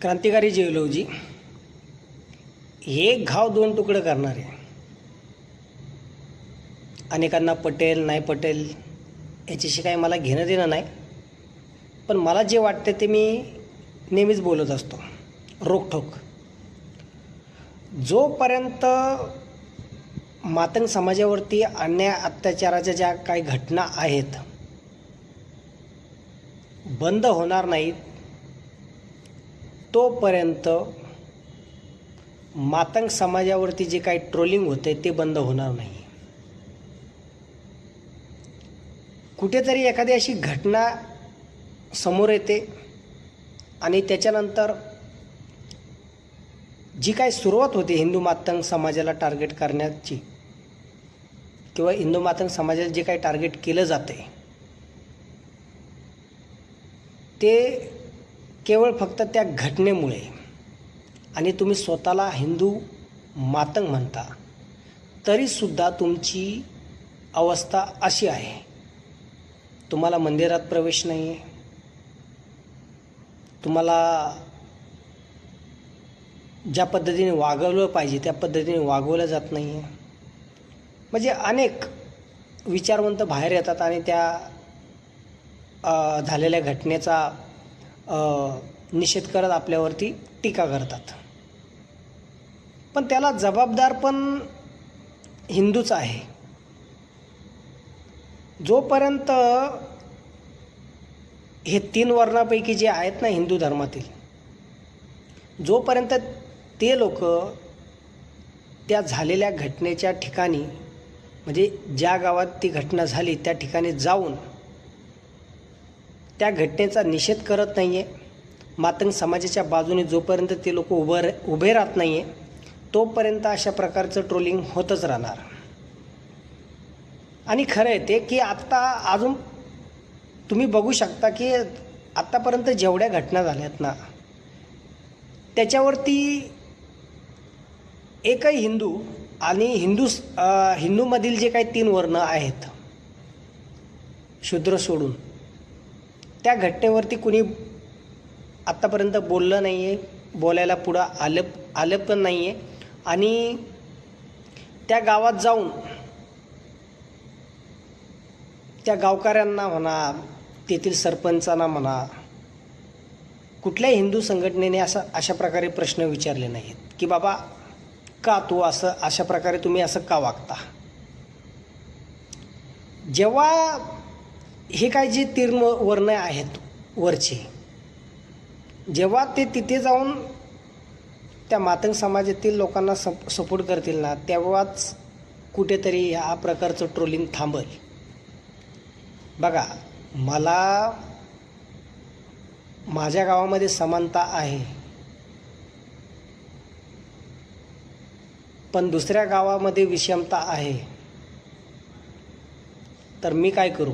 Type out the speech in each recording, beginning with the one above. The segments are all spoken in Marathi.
क्रांतिकारी जेवलोजी एक घाव दोन तुकडं करणारे अनेकांना पटेल नाही पटेल याच्याशी काही मला घेणं देणं नाही. पण मला जे वाटतं ते मी नेहमीच बोलत असतो. रोखठोक. जोपर्यंत मातंग समाजावरती अन्याय अत्याचाराच्या ज्या काही घटना आहेत बंद होणार नाहीत तोपर्यंत मातंग समाजावरती जे काही ट्रोलिंग होते ते बंद होणार नाही. कुठेतरी एखादी अशी घटना समोर येते आणि त्याच्यानंतर जी काय सुरुवात होते हिंदू मातंग समाजाला टार्गेट करण्याची किंवा हिंदू मातंग समाजाला जे काही टार्गेट केलं जाते ते केवळ फक्त त्या घटनेमुळे. आणि तुम्ही स्वतःला हिंदू मातंग म्हणता तरीसुद्धा तुमची अवस्था अशी आहे. तुम्हाला मंदिरात प्रवेश नाही आहे तुम्हाला ज्या पद्धतीने वागवलं पाहिजे त्या पद्धतीने वागवलं जात नाही आहे म्हणजे अनेक विचारवंत बाहेर येतात आणि त्या झालेल्या घटनेचा निषेध करत आपल्यावरती टीका करतात. पण त्याला जबाबदार पण हिंदूच आहे. जोपर्यंत हे तीन वर्णापैकी जे आहेत ना हिंदू धर्मातील जोपर्यंत ते लोक त्या झालेल्या घटनेच्या ठिकाणी म्हणजे ज्या गावात ती घटना झाली त्या ठिकाणी जाऊन त्या घटनेचा निषेध करत नाही आहे मातंग समाजाच्या बाजूने जोपर्यंत ते लोक उभं उभे राहत नाही आहे तोपर्यंत अशा प्रकारचं ट्रोलिंग होतच राहणार. आणि खरं आहे ते की आत्ता अजून तुम्ही बघू शकता की आत्तापर्यंत जेवढ्या घटना झाल्यात ना त्याच्यावरती एकही हिंदू आणि हिंदू हिंदूमधील जे काही तीन वर्ण आहेत शूद्र सोडून त्या घटनेवरती कुणी आत्तापर्यंत बोललं नाही आहे बोलायला पुढं आलं आलं पण नाही आहे आणि त्या गावात जाऊन त्या गावकऱ्यांना म्हणा तेथील सरपंचांना म्हणा कुठल्याही हिंदू संघटनेने असं अशा प्रकारे प्रश्न विचारले नाहीत की बाबा का तू असं अशा प्रकारे तुम्ही असं का वागता? जेव्हा हे काय जे तीर्ण वर्ण आहेत वरचे जेव्हा ते तिथे जाऊन त्या मातंग समाजातील लोकांना सप सपोर्ट करतील ना तेव्हाच कुठेतरी ह्या प्रकारचं ट्रोलिंग थांबल. बघा मला माझ्या गावामध्ये समानता आहे. पण दुसऱ्या गावामध्ये विषमता आहे. तर मी काय करू?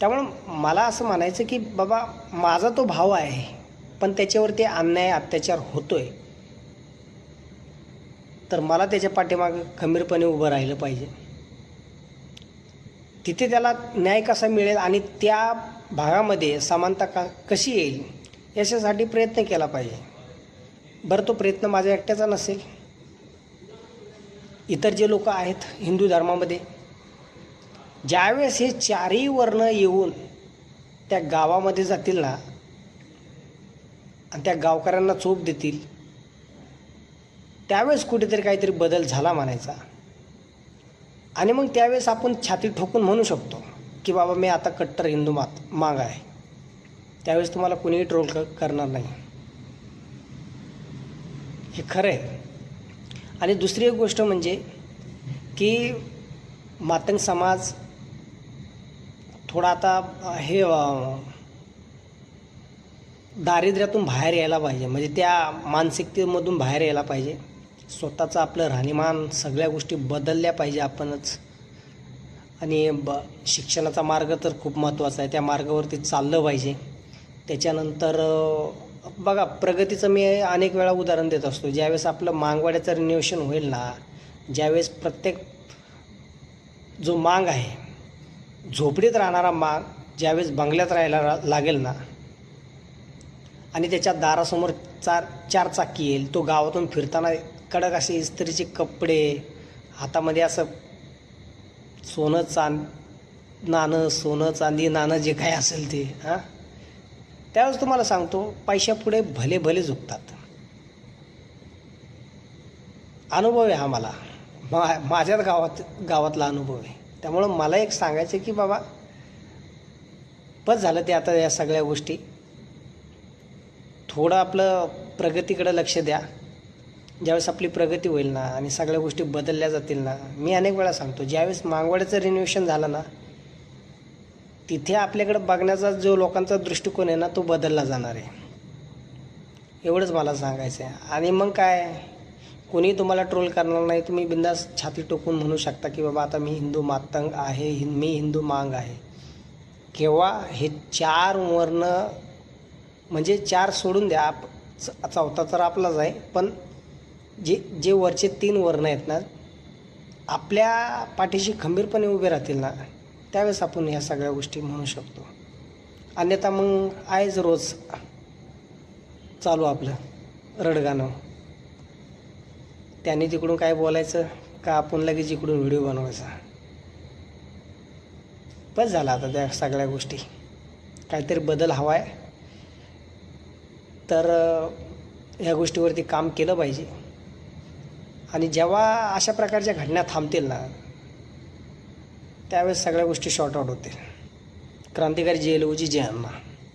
त्यामुळं मला असं म्हणायचं की बाबा माझा तो भाव आहे पण त्याच्यावरती अन्याय अत्याचार होतो आहे तर मला त्याच्या पाठीमागं खंबीरपणे उभं राहिलं पाहिजे. तिथे त्याला न्याय कसा मिळेल आणि त्या भागामध्ये समानता का कशी येईल याच्यासाठी प्रयत्न केला पाहिजे. बरं तो प्रयत्न माझ्या एकट्याचा नसेल. इतर जे लोक आहेत हिंदू धर्मामध्ये ज्यावेळेस हे चारही वर्ण येऊन त्या गावामध्ये जातील ना आणि त्या गावकऱ्यांना चोप देतील त्यावेळेस कुठेतरी काहीतरी बदल झाला म्हणायचा. आणि मग त्यावेळेस आपण छाती ठोकून म्हणू शकतो की बाबा मी आता कट्टर हिंदू मात माग आहे. त्यावेळेस तुम्हाला कुणीही ट्रोल क करणार नाही. हे खरं आहे. आणि दुसरी एक गोष्ट म्हणजे की मातंग समाज थोडा आता हे दारिद्र्यातून बाहेर यायला पाहिजे. म्हणजे त्या मानसिकतेमधून बाहेर यायला पाहिजे. स्वतःचं आपलं राहणीमान सगळ्या गोष्टी बदलल्या पाहिजे आपणच. आणि ब शिक्षणाचा मार्ग तर खूप महत्त्वाचा आहे. त्या मार्गावरती चाललं पाहिजे. त्याच्यानंतर बघा प्रगतीचं मी अनेक वेळा उदाहरण देत असतो. ज्यावेळेस आपलं मांगवाड्याचं रिन्युएशन होईल ना ज्यावेळेस प्रत्येक जो मांग आहे झोपडीत राहणारा माग ज्यावेळेस बंगल्यात राहायला रा- लागेल ना आणि त्याच्या दारासमोर चार चार चाकी येईल तो गावातून फिरताना कडक असे इस्त्रीचे कपडे हातामध्ये असं सोनं चांद नाणं सोनं चांदी नाणं जे काय असेल ते हां? त्यावेळेस तुम्हाला सांगतो पैशापुढे भले भले झुकतात. अनुभव आहे हा मला. मा माझ्याच गावात गावातला अनुभव आहे. त्यामुळं मला एक सांगायचं की बाबा बस झालं ते आता या सगळ्या गोष्टी. थोडं आपलं प्रगतीकडं लक्ष द्या. ज्यावेळेस आपली प्रगती होईल ना आणि सगळ्या गोष्टी बदलल्या जातील ना मी अनेक वेळा सांगतो ज्यावेळेस मांगवाड्याचं रिनोव्हेशन झालं ना तिथे आपल्याकडं बघण्याचा जो लोकांचा दृष्टिकोन आहे ना तो बदलला जाणार आहे. एवढंच मला सांगायचं आहे आणि मग काय? कोणी तुम्हाला ट्रोल करणार नाही तुम्ही बिंदास छाती टोकून म्हणू शकता की बाबा आता मी हिंदू मातंग आहे हिं मी हिंदू मांग आहे. केव्हा हे चार वर्ण म्हणजे चार सोडून द्या आप च- चौथा तर आपलाच आहे पण जे जे वरचे तीन वर्ण आहेत ना आपल्या पाठीशी खंबीरपणे उभे राहतील ना त्यावेळेस आपण ह्या सगळ्या गोष्टी म्हणू शकतो. अन्यथा मग आहेच रोज चालू आपलं रडगाणं. त्यांनी तिकडून काय बोलायचं? का आपण लगेच इकडून व्हिडिओ बनवायचा? बस झाला आता त्या सगळ्या गोष्टी. काहीतरी बदल हवा आहे तर ह्या गोष्टीवरती काम केलं पाहिजे. आणि जेव्हा अशा प्रकारच्या घटना थांबतील ना त्यावेळेस सगळ्या गोष्टी शॉर्ट आउट होतील. क्रांतिकारी जे एल ओजी जे अण्णा